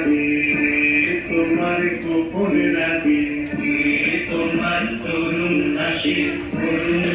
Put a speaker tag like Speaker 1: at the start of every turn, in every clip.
Speaker 1: রাখি তোমার গোপন রাখি তোমার তরুণ হাসি তরুণ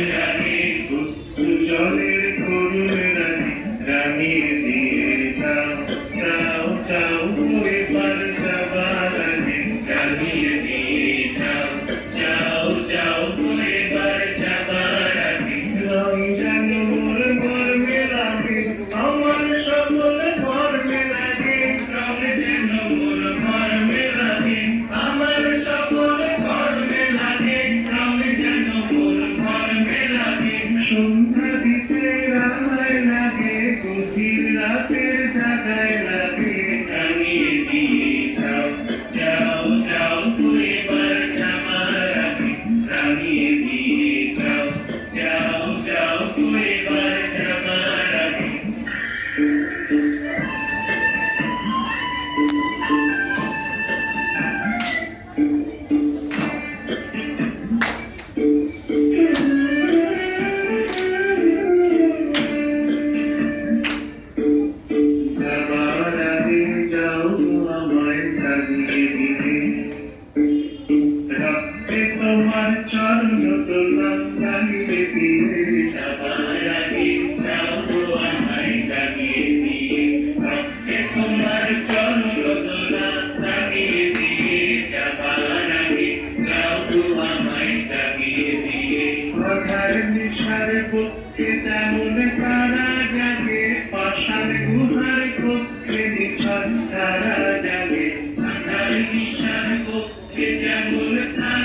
Speaker 1: সন্ধ্যা দিতে রামায় লাগে গভীর রাতের জাগায় লাগে টানিয়ে দিয়ে যাও যাও যাও তুই এবার জামা রাখি দিয়ে যাও যাও যাও তুই এবার জামা Thank you. বুকে যেমন তারা জাগে পাশার গুহার কক্ষে নিশান তারা নিশান কক্ষে যেমন তারা